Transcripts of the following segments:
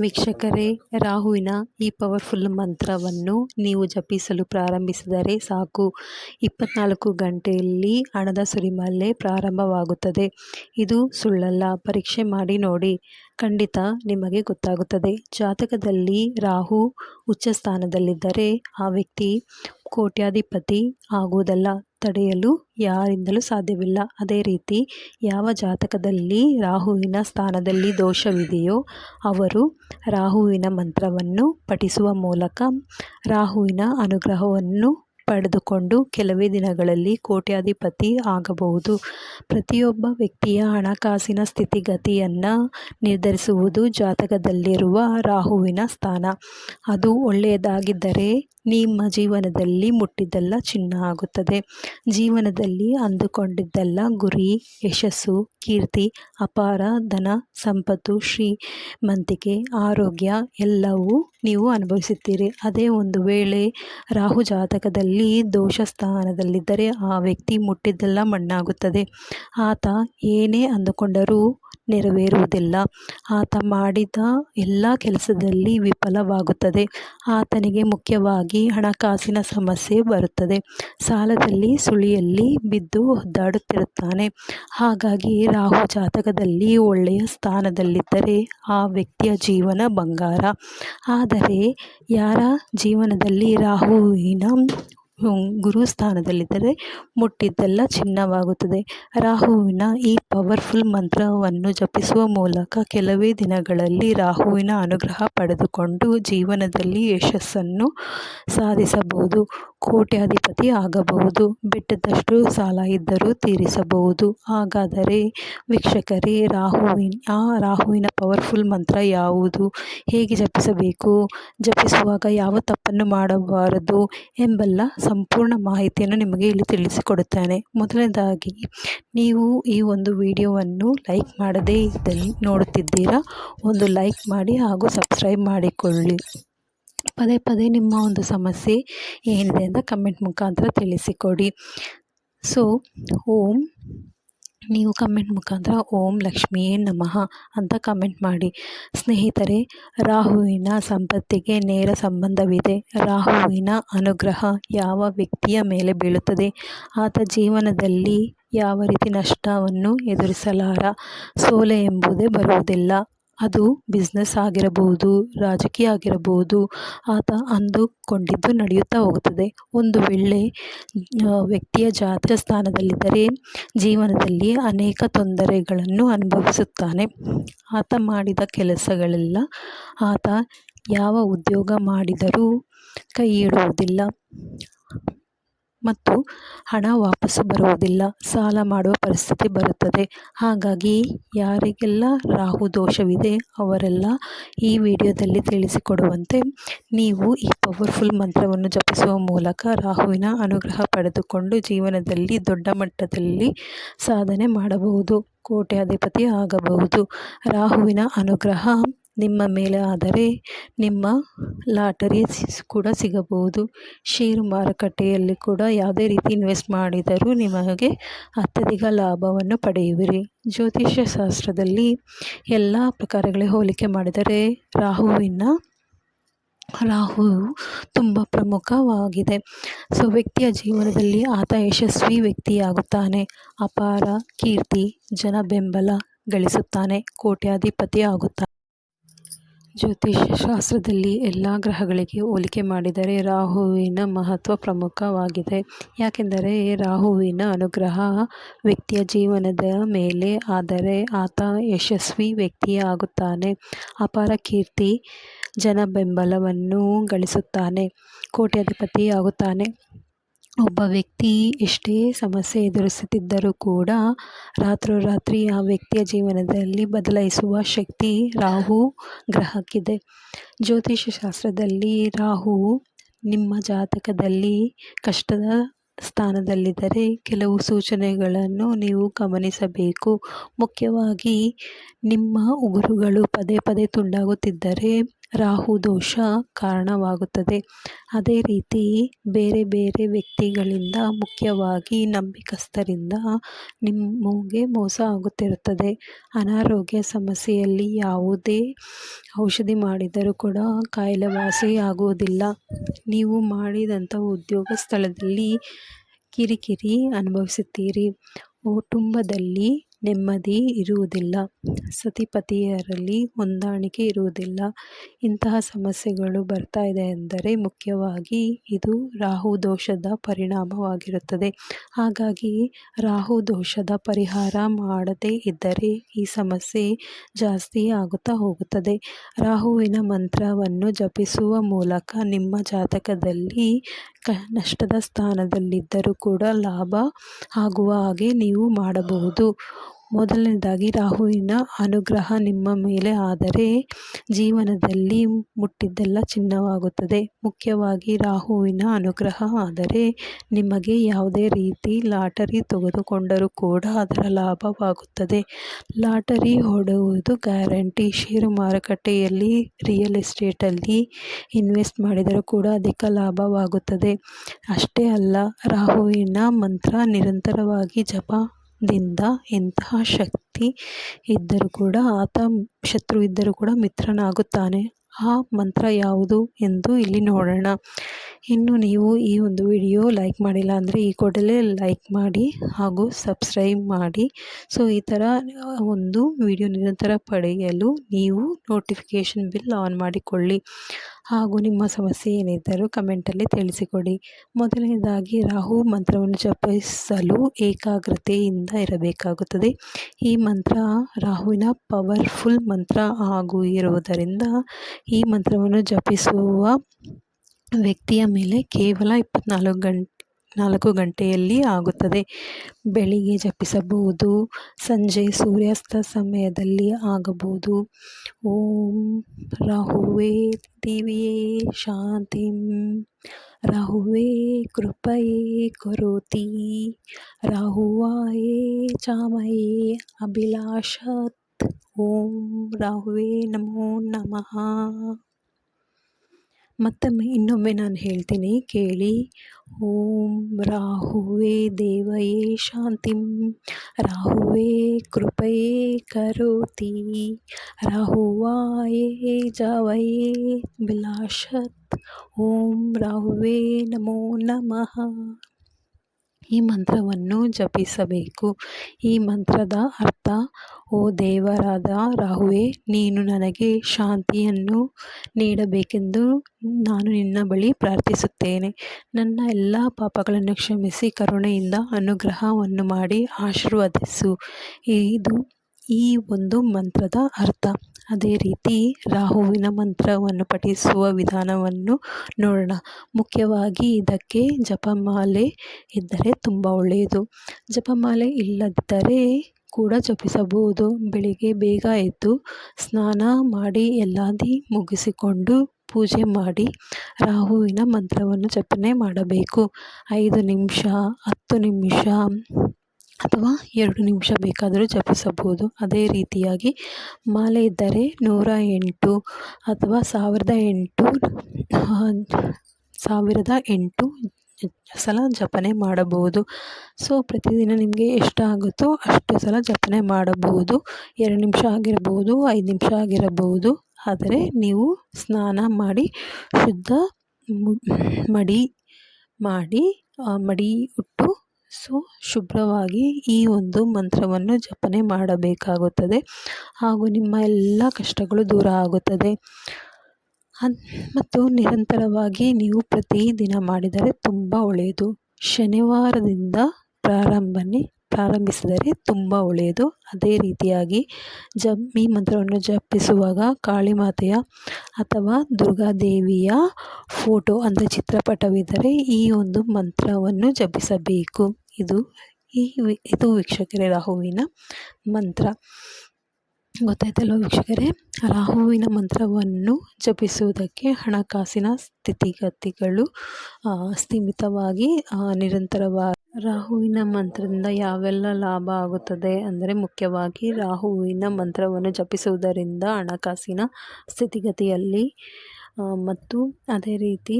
ವೀಕ್ಷಕರೇ, ರಾಹುವಿನ ಈ ಪವರ್ಫುಲ್ ಮಂತ್ರವನ್ನು ನೀವು ಜಪಿಸಲು ಪ್ರಾರಂಭಿಸಿದರೆ ಸಾಕು. ಇಪ್ಪತ್ನಾಲ್ಕು ಗಂಟೆಯಲ್ಲಿ ಹಣದ ಸುರಿಮಲೆ ಪ್ರಾರಂಭವಾಗುತ್ತದೆ. ಇದು ಸುಳ್ಳಲ್ಲ. ಪರೀಕ್ಷೆ ಮಾಡಿ ನೋಡಿ. ಖಂಡಿತ ನಿಮಗೆ ಗೊತ್ತಾಗುತ್ತದೆ. ಜಾತಕದಲ್ಲಿ ರಾಹು ಉಚ್ಚ ಸ್ಥಾನದಲ್ಲಿದ್ದರೆ ಆ ವ್ಯಕ್ತಿ ಕೋಟ್ಯಾಧಿಪತಿ ಆಗುವುದಲ್ಲ. ತಡೆಯಲು ಯಾರಿಂದಲೂ ಸಾಧ್ಯವಿಲ್ಲ. ಅದೇ ರೀತಿ, ಯಾವ ಜಾತಕದಲ್ಲಿ ರಾಹುವಿನ ಸ್ಥಾನದಲ್ಲಿ ದೋಷವಿದೆಯೋ ಅವರು ರಾಹುವಿನ ಮಂತ್ರವನ್ನು ಪಠಿಸುವ ಮೂಲಕ ರಾಹುವಿನ ಅನುಗ್ರಹವನ್ನು ಪಡೆದುಕೊಂಡು ಕೆಲವೇ ದಿನಗಳಲ್ಲಿ ಕೋಟ್ಯಾಧಿಪತಿ ಆಗಬಹುದು. ಪ್ರತಿಯೊಬ್ಬ ವ್ಯಕ್ತಿಯ ಹಣಕಾಸಿನ ಸ್ಥಿತಿಗತಿಯನ್ನು ನಿರ್ಧರಿಸುವುದು ಜಾತಕದಲ್ಲಿರುವ ರಾಹುವಿನ ಸ್ಥಾನ. ಅದು ಒಳ್ಳೆಯದಾಗಿದ್ದರೆ ನಿಮ್ಮ ಜೀವನದಲ್ಲಿ ಮುಟ್ಟಿದ್ದೆಲ್ಲ ಚಿನ್ನ ಆಗುತ್ತದೆ. ಜೀವನದಲ್ಲಿ ಅಂದುಕೊಂಡಿದ್ದೆಲ್ಲ ಗುರಿ, ಯಶಸ್ಸು, ಕೀರ್ತಿ, ಅಪಾರ ಧನ ಸಂಪತ್ತು, ಶ್ರೀಮಂತಿಕೆ, ಆರೋಗ್ಯ ಎಲ್ಲವೂ ನೀವು ಅನುಭವಿಸುತ್ತೀರಿ. ಅದೇ ಒಂದು ವೇಳೆ ರಾಹು ಜಾತಕದಲ್ಲಿ ದೋಷ ಸ್ಥಾನದಲ್ಲಿದ್ದರೆ ಆ ವ್ಯಕ್ತಿ ಮುಟ್ಟಿದ್ದೆಲ್ಲ ಮಣ್ಣಾಗುತ್ತದೆ. ಆತ ಏನೇ ಅಂದುಕೊಂಡರೂ ನೆರವೇರುವುದಿಲ್ಲ. ಆತ ಮಾಡಿದ ಎಲ್ಲ ಕೆಲಸದಲ್ಲಿ ವಿಫಲವಾಗುತ್ತದೆ. ಆತನಿಗೆ ಮುಖ್ಯವಾಗಿ ಹಣಕಾಸಿನ ಸಮಸ್ಯೆ ಬರುತ್ತದೆ. ಸಾಲದಲ್ಲಿ ಸುಳಿಯಲ್ಲಿ ಬಿದ್ದು ಒದ್ದಾಡುತ್ತಿರುತ್ತಾನೆ. ಹಾಗಾಗಿ ರಾಹು ಜಾತಕದಲ್ಲಿ ಒಳ್ಳೆಯ ಸ್ಥಾನದಲ್ಲಿದ್ದರೆ ಆ ವ್ಯಕ್ತಿಯ ಜೀವನ ಬಂಗಾರ. ಆದರೆ ಯಾರ ಜೀವನದಲ್ಲಿ ರಾಹುವಿನ ಗುರು ಸ್ಥಾನದಲ್ಲಿದ್ದರೆ ಮುಟ್ಟಿದ್ದೆಲ್ಲ ಚಿನ್ನವಾಗುತ್ತದೆ ರಾಹುವಿನ ಈ ಪವರ್ಫುಲ್ ಮಂತ್ರವನ್ನು ಜಪಿಸುವ ಮೂಲಕ ಕೆಲವೇ ದಿನಗಳಲ್ಲಿ ರಾಹುವಿನ ಅನುಗ್ರಹ ಪಡೆದುಕೊಂಡು ಜೀವನದಲ್ಲಿ ಯಶಸ್ಸನ್ನು ಸಾಧಿಸಬಹುದು. ಕೋಟ್ಯಾಧಿಪತಿ ಆಗಬಹುದು. ಬೆಟ್ಟದಷ್ಟು ಸಾಲ ಇದ್ದರೂ ತೀರಿಸಬಹುದು. ಹಾಗಾದರೆ ವೀಕ್ಷಕರೇ, ರಾಹುವಿನ, ಆ ರಾಹುವಿನ ಪವರ್ಫುಲ್ ಮಂತ್ರ ಯಾವುದು? ಹೇಗೆ ಜಪಿಸಬೇಕು? ಜಪಿಸುವಾಗ ಯಾವ ತಪ್ಪನ್ನು ಮಾಡಬಾರದು ಎಂಬೆಲ್ಲ ಸಂಪೂರ್ಣ ಮಾಹಿತಿಯನ್ನು ನಿಮಗೆ ಇಲ್ಲಿ ತಿಳಿಸಿಕೊಡುತ್ತೇನೆ. ಮೊದಲನೇದಾಗಿ, ನೀವು ಈ ಒಂದು ವಿಡಿಯೋವನ್ನು ಲೈಕ್ ಮಾಡದೇ ಇದ್ದಲ್ಲಿ ನೋಡುತ್ತಿದ್ದೀರಾ? ಒಂದು ಲೈಕ್ ಮಾಡಿ ಹಾಗೂ ಸಬ್ಸ್ಕ್ರೈಬ್ ಮಾಡಿಕೊಳ್ಳಿ. ಪದೇ ಪದೇ ನಿಮ್ಮ ಒಂದು ಸಮಸ್ಯೆ ಏನಿದೆ ಅಂತ ಕಮೆಂಟ್ ಮುಖಾಂತರ ತಿಳಿಸಿಕೊಡಿ. ಸೊ ಓಂ, ನೀವು ಕಮೆಂಟ್ ಮುಖಾಂತರ ಓಂ ಲಕ್ಷ್ಮಿಯೇ ನಮಃ ಅಂತ ಕಮೆಂಟ್ ಮಾಡಿ. ಸ್ನೇಹಿತರೆ, ರಾಹುವಿನ ಸಂಪತ್ತಿಗೆ ನೇರ ಸಂಬಂಧವಿದೆ. ರಾಹುವಿನ ಅನುಗ್ರಹ ಯಾವ ವ್ಯಕ್ತಿಯ ಮೇಲೆ ಬೀಳುತ್ತದೆ? ಆತ ಜೀವನದಲ್ಲಿ ಯಾವ ರೀತಿ ನಷ್ಟವನ್ನು ಎದುರಿಸಲಾರ? ಸೋಲೆ ಎಂಬುದೇ ಬರುವುದಿಲ್ಲ. ಅದು ಬಿಸ್ನೆಸ್ ಆಗಿರಬಹುದು, ರಾಜಕೀಯ ಆಗಿರಬಹುದು, ಆತ ಅಂದುಕೊಂಡಿದ್ದು ನಡೆಯುತ್ತಾ ಹೋಗುತ್ತದೆ. ಒಂದು ವೇಳೆ ವ್ಯಕ್ತಿಯ ಜಾತಕ ಸ್ಥಾನದಲ್ಲಿದ್ದರೆ ಜೀವನದಲ್ಲಿ ಅನೇಕ ತೊಂದರೆಗಳನ್ನು ಅನುಭವಿಸುತ್ತಾನೆ. ಆತ ಮಾಡಿದ ಕೆಲಸಗಳೆಲ್ಲ ಆತ ಯಾವ ಉದ್ಯೋಗ ಮಾಡಿದರೂ ಕೈ ಇಡುವುದಿಲ್ಲ. ಮತ್ತು ಹಣ ವಾಪಸ್ಸು ಬರುವುದಿಲ್ಲ. ಸಾಲ ಮಾಡುವ ಪರಿಸ್ಥಿತಿ ಬರುತ್ತದೆ. ಹಾಗಾಗಿ ಯಾರಿಗೆಲ್ಲ ರಾಹು ದೋಷವಿದೆ ಅವರೆಲ್ಲ ಈ ವಿಡಿಯೋದಲ್ಲಿ ತಿಳಿಸಿಕೊಡುವಂತೆ ನೀವು ಈ ಪವರ್ಫುಲ್ ಮಂತ್ರವನ್ನು ಜಪಿಸುವ ಮೂಲಕ ರಾಹುವಿನ ಅನುಗ್ರಹ ಪಡೆದುಕೊಂಡು ಜೀವನದಲ್ಲಿ ದೊಡ್ಡ ಮಟ್ಟದಲ್ಲಿ ಸಾಧನೆ ಮಾಡಬಹುದು. ಕೋಟ್ಯಾಧಿಪತಿ ಆಗಬಹುದು. ರಾಹುವಿನ ಅನುಗ್ರಹ ನಿಮ್ಮ ಮೇಲೆ ಆದರೆ ನಿಮ್ಮ ಲಾಟರಿ ಕೂಡ ಸಿಗಬಹುದು. ಷೇರು ಮಾರುಕಟ್ಟೆಯಲ್ಲಿ ಕೂಡ ಯಾವುದೇ ರೀತಿ ಇನ್ವೆಸ್ಟ್ ಮಾಡಿದರೂ ನಿಮಗೆ ಅತ್ಯಧಿಕ ಲಾಭವನ್ನು ಪಡೆಯುವಿರಿ. ಜ್ಯೋತಿಷ್ಯ ಶಾಸ್ತ್ರದಲ್ಲಿ ಎಲ್ಲ ಪ್ರಕಾರಗಳಿಗೆ ಹೋಲಿಕೆ ಮಾಡಿದರೆ ರಾಹುವಿನ, ರಾಹು ತುಂಬ ಪ್ರಮುಖವಾಗಿದೆ. ಸೊ, ವ್ಯಕ್ತಿಯ ಜೀವನದಲ್ಲಿ ಆತ ಯಶಸ್ವಿ ವ್ಯಕ್ತಿಯಾಗುತ್ತಾನೆ. ಅಪಾರ ಕೀರ್ತಿ, ಜನ ಬೆಂಬಲ ಗಳಿಸುತ್ತಾನೆ. ಕೋಟ್ಯಾಧಿಪತಿ ಆಗುತ್ತಾನೆ ಜ್ಯೋತಿಷ್ಯ ಶಾಸ್ತ್ರದಲ್ಲಿ ಎಲ್ಲ ಗ್ರಹಗಳಿಗೆ ಹೋಲಿಕೆ ಮಾಡಿದರೆ ರಾಹುವಿನ ಮಹತ್ವ ಪ್ರಮುಖವಾಗಿದೆ. ಯಾಕೆಂದರೆ ರಾಹುವಿನ ಅನುಗ್ರಹ ವ್ಯಕ್ತಿಯ ಜೀವನದ ಮೇಲೆ ಆದರೆ ಆತ ಯಶಸ್ವಿ ವ್ಯಕ್ತಿಯಾಗುತ್ತಾನೆ ಅಪಾರ ಕೀರ್ತಿ ಜನ ಬೆಂಬಲವನ್ನು ಗಳಿಸುತ್ತಾನೆ. ಕೋಟ್ಯಾಧಿಪತಿ ಆಗುತ್ತಾನೆ. ಒಬ್ಬ ವ್ಯಕ್ತಿ ಎಷ್ಟೇ ಸಮಸ್ಯೆ ಎದುರಿಸುತ್ತಿದ್ದರೂ ಕೂಡ ರಾತ್ರೋರಾತ್ರಿ ಆ ವ್ಯಕ್ತಿಯ ಜೀವನದಲ್ಲಿ ಬದಲಾಯಿಸುವ ಶಕ್ತಿ ರಾಹು ಗ್ರಹಕ್ಕಿದೆ. ಜ್ಯೋತಿಷ್ಯ ಶಾಸ್ತ್ರದಲ್ಲಿ ರಾಹು ನಿಮ್ಮ ಜಾತಕದಲ್ಲಿ ಕಷ್ಟದ ಸ್ಥಾನದಲ್ಲಿದ್ದರೆ ಕೆಲವು ಸೂಚನೆಗಳನ್ನು ನೀವು ಗಮನಿಸಬೇಕು. ಮುಖ್ಯವಾಗಿ ನಿಮ್ಮ ಉಗುರುಗಳು ಪದೇ ಪದೇ ತುಂಡಾಗುತ್ತಿದ್ದರೆ ರಾಹು ದೋಷ ಕಾರಣವಾಗುತ್ತದೆ. ಅದೇ ರೀತಿ ಬೇರೆ ಬೇರೆ ವ್ಯಕ್ತಿಗಳಿಂದ ಮುಖ್ಯವಾಗಿ ನಂಬಿಕಸ್ಥರಿಂದ ನಿಮಗೆ ಮೋಸ ಆಗುತ್ತಿರುತ್ತದೆ. ಅನಾರೋಗ್ಯ ಸಮಸ್ಯೆಯಲ್ಲಿ ಯಾವುದೇ ಔಷಧಿ ಮಾಡಿದರೂ ಕೂಡ ಕಾಯಿಲೆ ವಾಸಿಯಾಗುವುದಿಲ್ಲ ನೀವು ಮಾಡಿದಂಥ ಉದ್ಯೋಗ ಸ್ಥಳದಲ್ಲಿ ಕಿರಿಕಿರಿ ಅನುಭವಿಸುತ್ತೀರಿ. ಕುಟುಂಬದಲ್ಲಿ ನೆಮ್ಮದಿ ಇರುವುದಿಲ್ಲ. ಸತಿಪತಿಯರಲ್ಲಿ ಹೊಂದಾಣಿಕೆ ಇರುವುದಿಲ್ಲ. ಇಂತಹ ಸಮಸ್ಯೆಗಳು ಬರ್ತಾ ಇದೆ ಎಂದರೆ ಮುಖ್ಯವಾಗಿ ಇದು ರಾಹು ದೋಷದ ಪರಿಣಾಮವಾಗಿರುತ್ತದೆ. ಹಾಗಾಗಿ ರಾಹು ದೋಷದ ಪರಿಹಾರ ಮಾಡದೇ ಇದ್ದರೆ ಈ ಸಮಸ್ಯೆ ಜಾಸ್ತಿ ಆಗುತ್ತಾ ಹೋಗುತ್ತದೆ. ರಾಹುವಿನ ಮಂತ್ರವನ್ನು ಜಪಿಸುವ ಮೂಲಕ ನಿಮ್ಮ ಜಾತಕದಲ್ಲಿ ಕ ನಷ್ಟದ ಸ್ಥಾನದಲ್ಲಿದ್ದರೂ ಕೂಡ ಲಾಭ ಆಗುವ ಹಾಗೆ ನೀವು ಮಾಡಬಹುದು. ಮೊದಲನೇದಾಗಿ ರಾಹುವಿನ ಅನುಗ್ರಹ ನಿಮ್ಮ ಮೇಲೆ ಆದರೆ ಜೀವನದಲ್ಲಿ ಮುಟ್ಟಿದ್ದೆಲ್ಲ ಚಿನ್ನವಾಗುತ್ತದೆ. ಮುಖ್ಯವಾಗಿ ರಾಹುವಿನ ಅನುಗ್ರಹ ಆದರೆ ನಿಮಗೆ ಯಾವುದೇ ರೀತಿ ಲಾಟರಿ ತೆಗೆದುಕೊಂಡರೂ ಕೂಡ ಅದರ ಲಾಭವಾಗುತ್ತದೆ. ಲಾಟರಿ ಹೊಡೆಯುವುದು ಗ್ಯಾರಂಟಿ. ಷೇರು ಮಾರುಕಟ್ಟೆಯಲ್ಲಿ ರಿಯಲ್ ಎಸ್ಟೇಟಲ್ಲಿ ಇನ್ವೆಸ್ಟ್ ಮಾಡಿದರೂ ಕೂಡ ಅಧಿಕ ಲಾಭವಾಗುತ್ತದೆ. ಅಷ್ಟೇ ಅಲ್ಲ, ರಾಹುವಿನ ಮಂತ್ರ ನಿರಂತರವಾಗಿ ಜಪದಿಂದ ಎಂತಹ ಶಕ್ತಿ ಇದ್ದರೂ ಕೂಡ, ಆತ ಶತ್ರು ಇದ್ದರೂ ಕೂಡ ಮಿತ್ರನಾಗುತ್ತಾನೆ. ಆ ಮಂತ್ರ ಯಾವುದು ಎಂದು ಇಲ್ಲಿ ನೋಡೋಣ. ಇನ್ನು ನೀವು ಈ ಒಂದು ವಿಡಿಯೋ ಲೈಕ್ ಮಾಡಿಲ್ಲ ಅಂದರೆ ಈ ಕೂಡಲೇ ಲೈಕ್ ಮಾಡಿ ಹಾಗೂ ಸಬ್ಸ್ಕ್ರೈಬ್ ಮಾಡಿ. ಸೊ, ಈ ಥರ ಒಂದು ವಿಡಿಯೋ ನಿರಂತರ ಪಡೆಯಲು ನೀವು ನೋಟಿಫಿಕೇಷನ್ ಬಿಲ್ ಆನ್ ಮಾಡಿಕೊಳ್ಳಿ. ಹಾಗೂ ನಿಮ್ಮ ಸಮಸ್ಯೆ ಏನಿದ್ದರೂ ಕಮೆಂಟಲ್ಲಿ ತಿಳಿಸಿಕೊಡಿ. ಮೊದಲನೇದಾಗಿ, ರಾಹು ಮಂತ್ರವನ್ನು ಜಪಿಸಲು ಏಕಾಗ್ರತೆಯಿಂದ ಇರಬೇಕಾಗುತ್ತದೆ. ಈ ಮಂತ್ರ ರಾಹುವಿನ ಪವರ್ಫುಲ್ ಮಂತ್ರ ಹಾಗೂ ಇರುವುದರಿಂದ ಈ ಮಂತ್ರವನ್ನು ಜಪಿಸುವ ವ್ಯಕ್ತಿಯ ಮೇಲೆ ಕೇವಲ ಇಪ್ಪತ್ನಾಲ್ಕು ಗಂಟೆ ನಾಲ್ಕು ಗಂಟೆಯಲ್ಲಿ ಆಗುತ್ತದೆ. ಬೆಳಿಗ್ಗೆ ಜಪಿಸಬಹುದು, ಸಂಜೆ ಸೂರ್ಯಾಸ್ತ ಸಮಯದಲ್ಲಿ ಆಗಬಹುದು. ಓಂ ರಾಹುವೇ ದಿವಿಯೇ ಶಾಂತಿಂ, ರಾಹುವೇ ಕೃಪಯೇ ಕರೋತಿ, ರಾಹುವಾಯೇ ಚಾಮಯೇ ಅಭಿಲಾಷತ್. ಓಂ ರಾಹುವೇ ನಮೋ ನಮಃ. ಮತ್ತೊಮ್ಮೆ ಇನ್ನೊಮ್ಮೆ ನಾನು ಹೇಳ್ತೀನಿ, ಕೇಳಿ. ಓಂ ರಾಹುವೇ ದೇವಯೇ ಶಾಂತಿಂ, ರಾಹುವೇ ಕೃಪಯೇ ಕರೋತಿ, ರಾಹುವಾಯೇ ಜಾವಯೇ ಬಿಲಾಷತ್ ಓಂ ರಾಹುವೇ ನಮೋ ನಮಃ. ಈ ಮಂತ್ರವನ್ನು ಜಪಿಸಬೇಕು. ಈ ಮಂತ್ರದ ಅರ್ಥ, ಓ ದೇವರಾದ ರಾಹುವೆ, ನೀನು ನನಗೆ ಶಾಂತಿಯನ್ನು ನೀಡಬೇಕೆಂದು ನಾನು ನಿನ್ನ ಬಳಿ ಪ್ರಾರ್ಥಿಸುತ್ತೇನೆ. ನನ್ನ ಎಲ್ಲ ಪಾಪಗಳನ್ನು ಕ್ಷಮಿಸಿ, ಕರುಣೆಯಿಂದ ಅನುಗ್ರಹವನ್ನು ಮಾಡಿ ಆಶೀರ್ವದಿಸು. ಇದು ಈ ಒಂದು ಮಂತ್ರದ ಅರ್ಥ. ಅದೇ ರೀತಿ ರಾಹುವಿನ ಮಂತ್ರವನ್ನು ಪಠಿಸುವ ವಿಧಾನವನ್ನು ನೋಡೋಣ. ಮುಖ್ಯವಾಗಿ ಇದಕ್ಕೆ ಜಪಮಾಲೆ ಇದ್ದರೆ ತುಂಬ ಒಳ್ಳೆಯದು. ಜಪಮಾಲೆ ಇಲ್ಲದಿದ್ದರೆ ಕೂಡ ಜಪಿಸಬಹುದು. ಬೆಳಿಗ್ಗೆ ಬೇಗ ಎದ್ದು ಸ್ನಾನ ಮಾಡಿ ಎಲ್ಲಾದಿ ಮುಗಿಸಿಕೊಂಡು ಪೂಜೆ ಮಾಡಿ ರಾಹುವಿನ ಮಂತ್ರವನ್ನು ಜಪನೆ ಮಾಡಬೇಕು. ಐದು ನಿಮಿಷ, ಹತ್ತು ನಿಮಿಷ ಅಥವಾ ಎರಡು ನಿಮಿಷ ಬೇಕಾದರೂ ಜಪಿಸಬಹುದು. ಅದೇ ರೀತಿಯಾಗಿ ಮಾಲೆ ಇದ್ದರೆ ನೂರ ಎಂಟು ಅಥವಾ ಸಾವಿರದ ಎಂಟು ಸಾವಿರದ ಎಂಟು ಸಲ ಜಪನೆ ಮಾಡಬಹುದು. ಸೊ ಪ್ರತಿದಿನ ನಿಮಗೆ ಎಷ್ಟಾಗುತ್ತೋ ಅಷ್ಟು ಸಲ ಜಪನೆ ಮಾಡಬಹುದು. ಎರಡು ನಿಮಿಷ ಆಗಿರಬಹುದು, ಐದು ನಿಮಿಷ ಆಗಿರಬಹುದು. ಆದರೆ ನೀವು ಸ್ನಾನ ಮಾಡಿ, ಶುದ್ಧ ಮಡಿ ಮಾಡಿ ಮಡಿ ಉಟ್ಟು ಸೊ ಶುಭ್ರವಾಗಿ ಈ ಒಂದು ಮಂತ್ರವನ್ನು ಜಪನೆ ಮಾಡಬೇಕಾಗುತ್ತದೆ. ಹಾಗೂ ನಿಮ್ಮ ಎಲ್ಲ ಕಷ್ಟಗಳು ದೂರ ಆಗುತ್ತದೆ. ಮತ್ತು ನಿರಂತರವಾಗಿ ನೀವು ಪ್ರತಿದಿನ ಮಾಡಿದರೆ ತುಂಬ ಒಳ್ಳೆಯದು. ಶನಿವಾರದಿಂದ ಪ್ರಾರಂಭನೆ, ಪ್ರಾರಂಭಿಸಿದರೆ ತುಂಬ ಒಳ್ಳೆಯದು. ಅದೇ ರೀತಿಯಾಗಿ ಜಪ್, ಈ ಮಂತ್ರವನ್ನು ಜಪಿಸುವಾಗ ಕಾಳಿ ಮಾತೆಯ ಅಥವಾ ದುರ್ಗಾದೇವಿಯ ಫೋಟೋ ಅಂದರೆ ಚಿತ್ರಪಟವಿದ್ದರೆ ಈ ಒಂದು ಮಂತ್ರವನ್ನು ಜಪಿಸಬೇಕು. ಇದು ಈ ಇದು ವೀಕ್ಷಕರೇ ರಾಹುವಿನ ಮಂತ್ರ. ಗೊತ್ತಾಯ್ತಲ್ವ ವೀಕ್ಷಕರೇ? ರಾಹುವಿನ ಮಂತ್ರವನ್ನು ಜಪಿಸುವುದಕ್ಕೆ ಹಣಕಾಸಿನ ಸ್ಥಿತಿಗತಿಗಳು ಸ್ಥಿಮಿತವಾಗಿ ನಿರಂತರವಾಗಿ ರಾಹುವಿನ ಮಂತ್ರದಿಂದ ಯಾವೆಲ್ಲ ಲಾಭ ಆಗುತ್ತದೆ ಅಂದರೆ ಮುಖ್ಯವಾಗಿ ರಾಹುವಿನ ಮಂತ್ರವನ್ನು ಜಪಿಸುವುದರಿಂದ ಹಣಕಾಸಿನ ಸ್ಥಿತಿಗತಿಯಲ್ಲಿ ಮತ್ತು ಅದೇ ರೀತಿ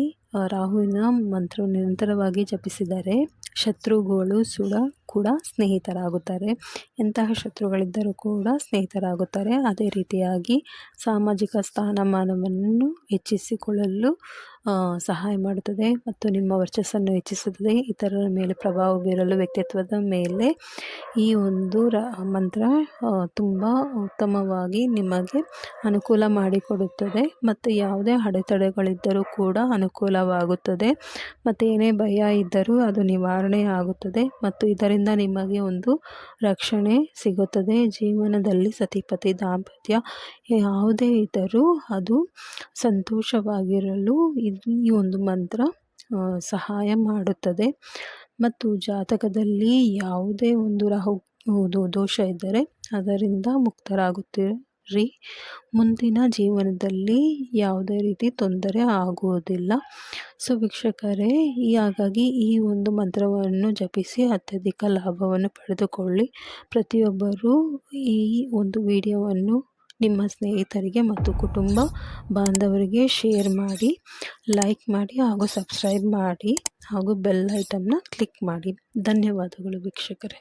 ರಾಹುವಿನ ಮಂತ್ರ ನಿರಂತರವಾಗಿ ಜಪಿಸಿದರೆ ಶತ್ರುಗಳು ಸುಡ ಕೂಡ ಸ್ನೇಹಿತರಾಗುತ್ತಾರೆ. ಎಂತಹ ಶತ್ರುಗಳಿದ್ದರೂ ಕೂಡ ಸ್ನೇಹಿತರಾಗುತ್ತಾರೆ. ಅದೇ ರೀತಿಯಾಗಿ ಸಾಮಾಜಿಕ ಸ್ಥಾನಮಾನವನ್ನು ಹೆಚ್ಚಿಸಿಕೊಳ್ಳಲು ಸಹಾಯ ಮಾಡುತ್ತದೆ ಮತ್ತು ನಿಮ್ಮ ವರ್ಚಸ್ಸನ್ನು ಹೆಚ್ಚಿಸುತ್ತದೆ. ಇತರರ ಮೇಲೆ ಪ್ರಭಾವ ಬೀರಲು ವ್ಯಕ್ತಿತ್ವದ ಮೇಲೆ ಈ ಒಂದು ಮಂತ್ರ ತುಂಬ ಉತ್ತಮವಾಗಿ ನಿಮಗೆ ಅನುಕೂಲ ಮಾಡಿಕೊಡುತ್ತದೆ ಮತ್ತು ಯಾವುದೇ ಅಡೆತಡೆಗಳಿದ್ದರೂ ಕೂಡ ಅನುಕೂಲವಾಗುತ್ತದೆ ಮತ್ತು ಏನೇ ಭಯ ಇದ್ದರೂ ಅದು ನಿವಾರಣೆ ಆಗುತ್ತದೆ ಮತ್ತು ಇದರಿಂದ ನಿಮಗೆ ಒಂದು ರಕ್ಷಣೆ ಸಿಗುತ್ತದೆ. ಜೀವನದಲ್ಲಿ ಸತಿಪತಿ ದಾಂಪತ್ಯ ಯಾವುದೇ ಇದ್ದರೂ ಅದು ಸಂತೋಷವಾಗಿರಲು ಈ ಒಂದು ಮಂತ್ರ ಸಹಾಯ ಮಾಡುತ್ತದೆ. ಮತ್ತು ಜಾತಕದಲ್ಲಿ ಯಾವುದೇ ಒಂದು ರಾಹು ದೋಷ ಇದ್ದರೆ ಅದರಿಂದ ಮುಕ್ತರಾಗುತ್ತೀರಿ. ಮುಂದಿನ ಜೀವನದಲ್ಲಿ ಯಾವುದೇ ರೀತಿ ತೊಂದರೆ ಆಗುವುದಿಲ್ಲ. ಸೊ, ವೀಕ್ಷಕರೇ ಈ ಹಾಗಾಗಿ ಈ ಒಂದು ಮಂತ್ರವನ್ನು ಜಪಿಸಿ ಅತ್ಯಧಿಕ ಲಾಭವನ್ನು ಪಡೆದುಕೊಳ್ಳಿ. ಪ್ರತಿಯೊಬ್ಬರೂ ಈ ಒಂದು ವಿಡಿಯೋವನ್ನು ನಿಮ್ಮ ಸ್ನೇಹಿತರಿಗೆ ಮತ್ತು ಕುಟುಂಬ ಬಾಂಧವರಿಗೆ ಶೇರ್ ಮಾಡಿ, ಲೈಕ್ ಮಾಡಿ ಹಾಗೂ ಸಬ್ಸ್ಕ್ರೈಬ್ ಮಾಡಿ ಹಾಗೂ ಬೆಲ್ ಐಟಮ್ನ ಕ್ಲಿಕ್ ಮಾಡಿ. ಧನ್ಯವಾದಗಳು ವೀಕ್ಷಕರೇ.